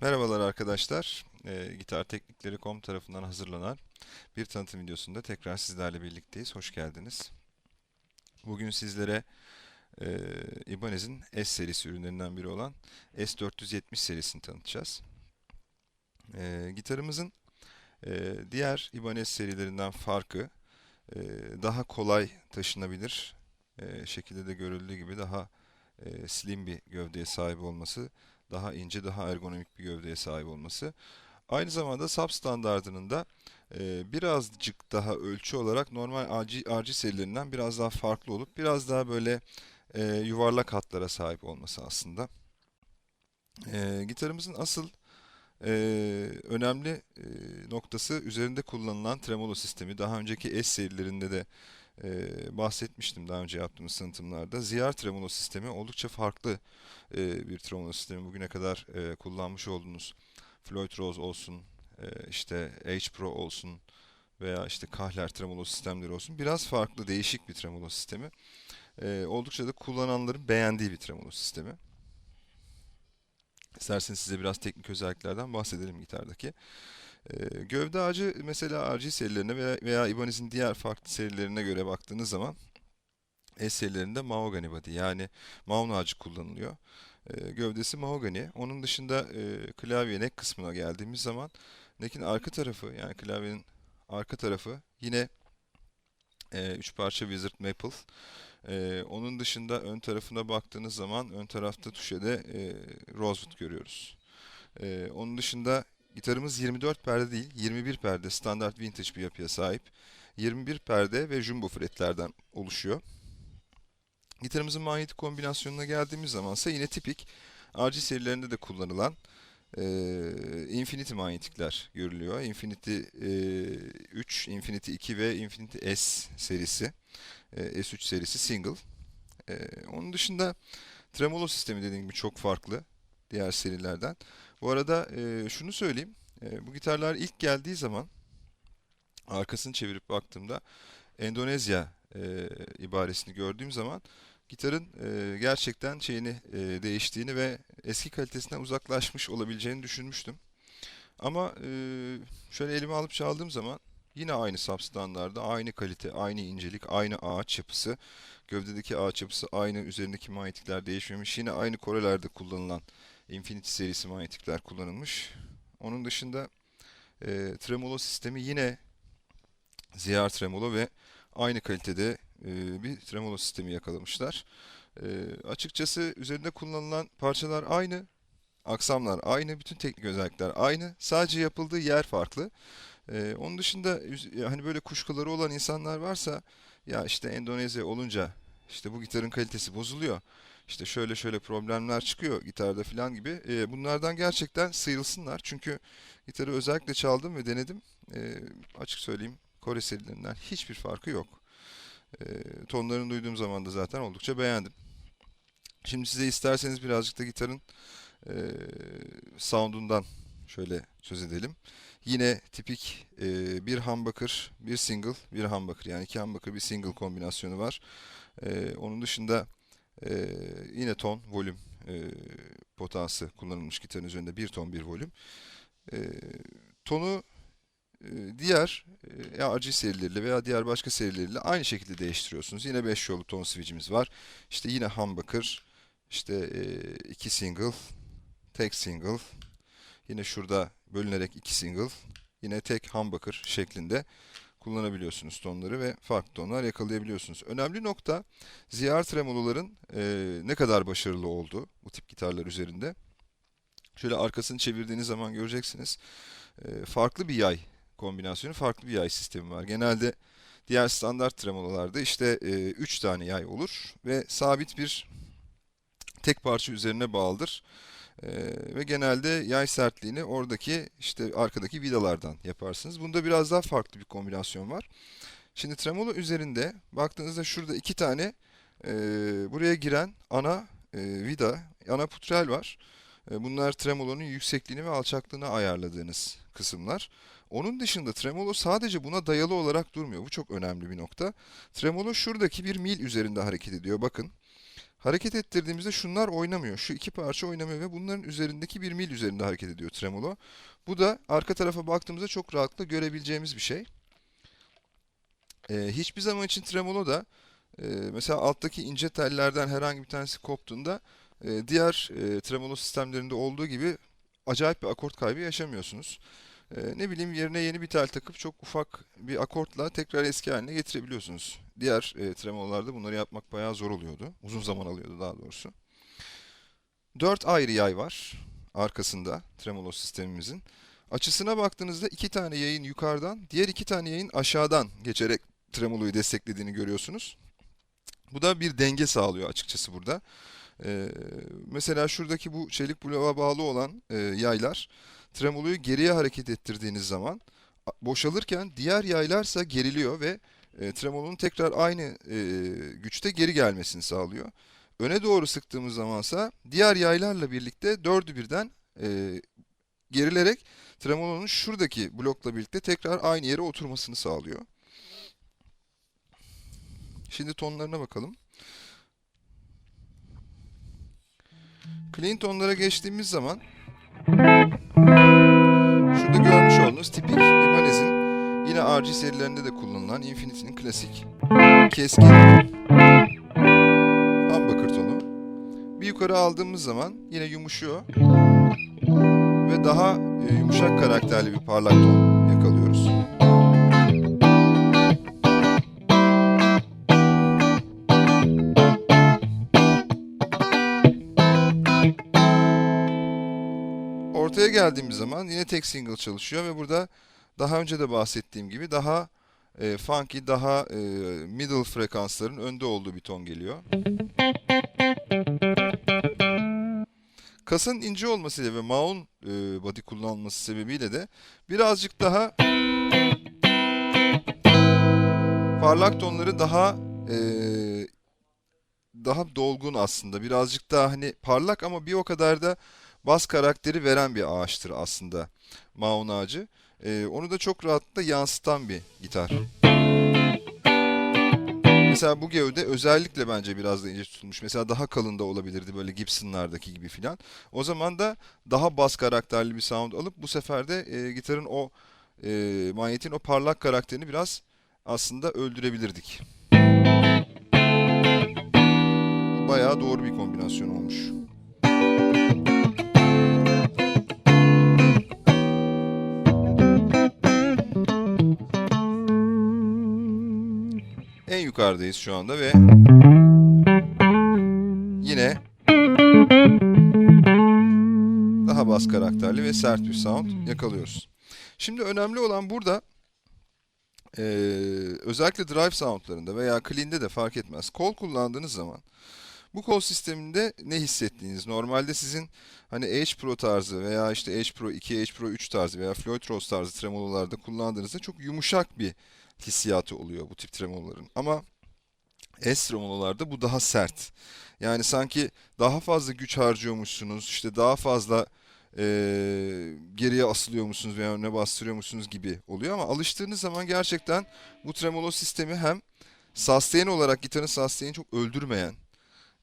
Merhabalar arkadaşlar. Ee, Gitarteknikleri.com tarafından hazırlanan bir tanıtım videosunda tekrar sizlerle birlikteyiz. Hoş geldiniz. Bugün sizlere e, Ibanez'in S serisi ürünlerinden biri olan S470 serisini tanıtacağız. E, gitarımızın e, diğer Ibanez serilerinden farkı e, daha kolay taşınabilir e, şekilde de görüldüğü gibi daha e, slim bir gövdeye sahip olması daha ince, daha ergonomik bir gövdeye sahip olması. Aynı zamanda SAP standardının da e, birazcık daha ölçü olarak normal RG, RG serilerinden biraz daha farklı olup biraz daha böyle e, yuvarlak hatlara sahip olması aslında. E, gitarımızın asıl e, önemli e, noktası üzerinde kullanılan tremolo sistemi. Daha önceki S serilerinde de e, bahsetmiştim daha önce yaptığımız tanıtımlarda. ZR tremolo sistemi oldukça farklı e, bir tremolo sistemi. Bugüne kadar e, kullanmış olduğunuz Floyd Rose olsun, e, işte H Pro olsun veya işte Kahler tremolo sistemleri olsun. Biraz farklı, değişik bir tremolo sistemi. E, oldukça da kullananların beğendiği bir tremolo sistemi. İsterseniz size biraz teknik özelliklerden bahsedelim gitardaki. Ee, gövde ağacı mesela RG serilerine veya, veya Ibanez'in diğer farklı serilerine göre baktığınız zaman S serilerinde mahogany body yani maun ağacı kullanılıyor. Ee, gövdesi mahogany. Onun dışında e, klavye neck kısmına geldiğimiz zaman neck'in arka tarafı yani klavyenin arka tarafı yine e, üç parça Wizard Maple. E, onun dışında ön tarafına baktığınız zaman ön tarafta tuşede e, Rosewood görüyoruz. E, onun dışında Gitarımız 24 perde değil, 21 perde standart vintage bir yapıya sahip. 21 perde ve jumbo fretlerden oluşuyor. Gitarımızın manyetik kombinasyonuna geldiğimiz zaman ise yine tipik RG serilerinde de kullanılan e, Infinity manyetikler görülüyor. Infinity e, 3, Infinity 2 ve Infinity S serisi. E, S3 serisi single. E, onun dışında tremolo sistemi dediğim gibi çok farklı diğer serilerden. Bu arada e, şunu söyleyeyim. E, bu gitarlar ilk geldiği zaman arkasını çevirip baktığımda Endonezya e, ibaresini gördüğüm zaman gitarın e, gerçekten şeyini e, değiştiğini ve eski kalitesinden uzaklaşmış olabileceğini düşünmüştüm. Ama e, şöyle elime alıp çaldığım zaman yine aynı sap standardı, aynı kalite, aynı incelik, aynı ağaç yapısı, gövdedeki ağaç yapısı aynı, üzerindeki manyetikler değişmemiş, yine aynı korelerde kullanılan Infinity serisi manyetikler kullanılmış. Onun dışında e, tremolo sistemi yine ZR tremolo ve aynı kalitede e, bir tremolo sistemi yakalamışlar. E, açıkçası üzerinde kullanılan parçalar aynı, aksamlar aynı, bütün teknik özellikler aynı. Sadece yapıldığı yer farklı. E, onun dışında hani böyle kuşkuları olan insanlar varsa ya işte Endonezya olunca işte bu gitarın kalitesi bozuluyor işte şöyle şöyle problemler çıkıyor gitarda falan gibi. E, bunlardan gerçekten sıyrılsınlar. Çünkü gitarı özellikle çaldım ve denedim. E, açık söyleyeyim Kore serilerinden hiçbir farkı yok. E, tonlarını duyduğum zaman da zaten oldukça beğendim. Şimdi size isterseniz birazcık da gitarın e, sound'undan şöyle söz edelim. Yine tipik e, bir humbucker, bir single, bir humbucker yani iki humbucker bir single kombinasyonu var. E, onun dışında ee, yine ton, volüm e, potansı kullanılmış gitarın üzerinde bir ton bir volüm. E, tonu e, diğer e, RG serileriyle veya diğer başka serileriyle aynı şekilde değiştiriyorsunuz. Yine 5 yolu ton switch'imiz var. İşte yine humbucker, işte e, iki single, tek single, yine şurada bölünerek iki single, yine tek humbucker şeklinde kullanabiliyorsunuz tonları ve farklı tonlar yakalayabiliyorsunuz. Önemli nokta ZR tremoloların e, ne kadar başarılı olduğu bu tip gitarlar üzerinde. Şöyle arkasını çevirdiğiniz zaman göreceksiniz. E, farklı bir yay kombinasyonu, farklı bir yay sistemi var. Genelde diğer standart tremololarda işte 3 e, tane yay olur ve sabit bir tek parça üzerine bağlıdır. Ee, ve genelde yay sertliğini oradaki işte arkadaki vidalardan yaparsınız. Bunda biraz daha farklı bir kombinasyon var. Şimdi tremolo üzerinde baktığınızda şurada iki tane e, buraya giren ana e, vida, ana putrel var. E, bunlar tremolonun yüksekliğini ve alçaklığını ayarladığınız kısımlar. Onun dışında tremolo sadece buna dayalı olarak durmuyor. Bu çok önemli bir nokta. Tremolo şuradaki bir mil üzerinde hareket ediyor. Bakın. Hareket ettirdiğimizde şunlar oynamıyor. Şu iki parça oynamıyor ve bunların üzerindeki bir mil üzerinde hareket ediyor tremolo. Bu da arka tarafa baktığımızda çok rahatlıkla görebileceğimiz bir şey. Ee, hiçbir zaman için tremolo da e, mesela alttaki ince tellerden herhangi bir tanesi koptuğunda e, diğer e, tremolo sistemlerinde olduğu gibi acayip bir akort kaybı yaşamıyorsunuz. E, ne bileyim yerine yeni bir tel takıp çok ufak bir akortla tekrar eski haline getirebiliyorsunuz. Diğer e, tremololarda bunları yapmak bayağı zor oluyordu. Uzun zaman alıyordu daha doğrusu. Dört ayrı yay var arkasında tremolo sistemimizin. Açısına baktığınızda iki tane yayın yukarıdan, diğer iki tane yayın aşağıdan geçerek tremoloyu desteklediğini görüyorsunuz. Bu da bir denge sağlıyor açıkçası burada. Ee, mesela şuradaki bu çelik bloğa bağlı olan e, yaylar tremoloyu geriye hareket ettirdiğiniz zaman boşalırken diğer yaylarsa geriliyor ve e, tremolonun tekrar aynı e, güçte geri gelmesini sağlıyor. Öne doğru sıktığımız zamansa diğer yaylarla birlikte dördü birden e, gerilerek tremolonun şuradaki blokla birlikte tekrar aynı yere oturmasını sağlıyor. Şimdi tonlarına bakalım. Clean tonlara geçtiğimiz zaman şurada görmüş olduğunuz tipik Ibanez'in yine RG serilerinde de kullanılan Infinity'nin klasik keskin humbucker tonu. Bir yukarı aldığımız zaman yine yumuşuyor ve daha e, yumuşak karakterli bir parlak ton yakalıyoruz. Ortaya geldiğimiz zaman yine tek single çalışıyor ve burada daha önce de bahsettiğim gibi daha e, funky, daha e, middle frekansların önde olduğu bir ton geliyor. Kasın ince olmasıyla ve maun e, body kullanılması sebebiyle de birazcık daha parlak tonları daha e, daha dolgun aslında. Birazcık daha hani parlak ama bir o kadar da bas karakteri veren bir ağaçtır aslında maun ağacı. E, onu da çok rahatlıkla yansıtan bir gitar. Mesela bu gövde özellikle bence biraz da ince tutulmuş. Mesela daha kalın da olabilirdi böyle Gibson'lardaki gibi filan. O zaman da daha bas karakterli bir sound alıp bu sefer de e, gitarın o e, manyetin o parlak karakterini biraz aslında öldürebilirdik. Bayağı doğru bir kombinasyon olmuş. Yukarıdayız şu anda ve yine daha bas karakterli ve sert bir sound yakalıyoruz. Şimdi önemli olan burada eee, özellikle drive soundlarında veya clean'de de fark etmez. Kol kullandığınız zaman bu kol sisteminde ne hissettiğiniz. Normalde sizin hani H Pro tarzı veya işte H Pro 2, H Pro 3 tarzı veya Floyd Rose tarzı tremololarda kullandığınızda çok yumuşak bir hissiyatı oluyor bu tip tremoloların. Ama S tremololarda bu daha sert. Yani sanki daha fazla güç harcıyormuşsunuz, işte daha fazla eee, geriye asılıyormuşsunuz veya önüne bastırıyormuşsunuz gibi oluyor ama alıştığınız zaman gerçekten bu tremolo sistemi hem sustain olarak gitarın sustain'i çok öldürmeyen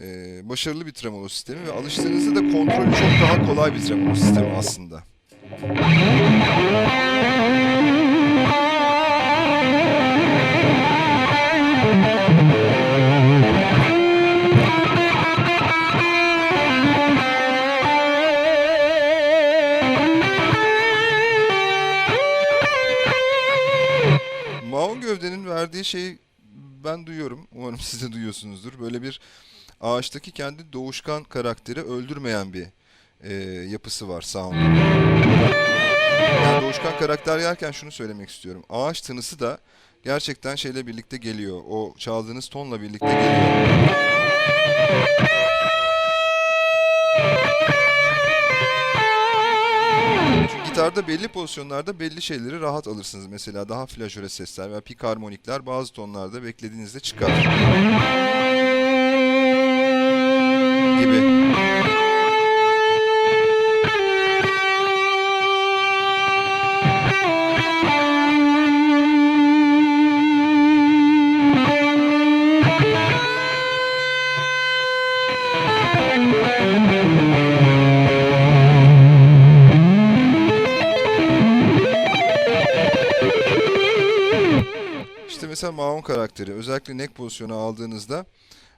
eee, başarılı bir tremolo sistemi ve alıştığınızda da kontrolü çok daha kolay bir tremolo sistemi aslında. Maun gövdenin verdiği şeyi ben duyuyorum. Umarım siz de duyuyorsunuzdur. Böyle bir ağaçtaki kendi doğuşkan karakteri öldürmeyen bir e, yapısı var sound'un. Yani doğuşkan karakter yerken şunu söylemek istiyorum. Ağaç tınısı da gerçekten şeyle birlikte geliyor. O çaldığınız tonla birlikte geliyor. Çünkü gitarda belli pozisyonlarda belli şeyleri rahat alırsınız. Mesela daha flajöre sesler veya pik harmonikler bazı tonlarda beklediğinizde çıkar gibi. Mahon karakteri özellikle neck pozisyonu aldığınızda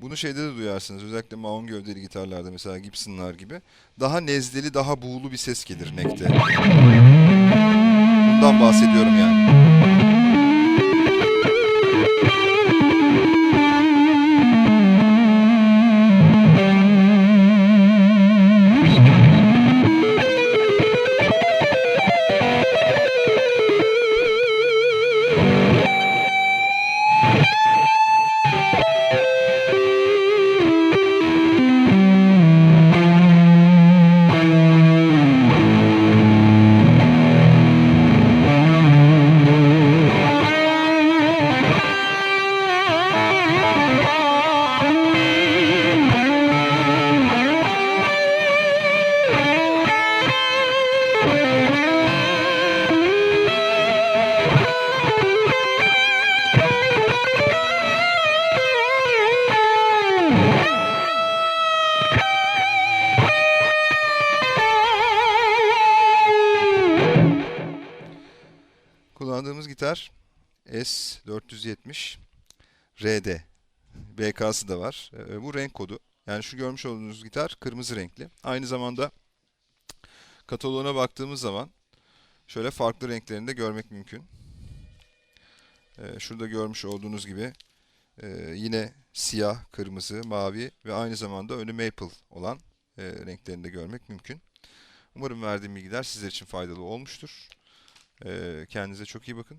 bunu şeyde de duyarsınız. Özellikle Mahon gövdeli gitarlarda mesela Gibson'lar gibi. Daha nezleli, daha buğulu bir ses gelir neckte. Bundan bahsediyorum yani. Gitar S470 RD. BK'sı da var. Ee, Bu renk kodu. Yani şu görmüş olduğunuz gitar kırmızı renkli. Aynı zamanda kataloğuna baktığımız zaman şöyle farklı renklerini de görmek mümkün. Ee, Şurada görmüş olduğunuz gibi e, yine siyah, kırmızı, mavi ve aynı zamanda önü maple olan e, renklerini de görmek mümkün. Umarım verdiğim bilgiler sizler için faydalı olmuştur. Ee, Kendinize çok iyi bakın.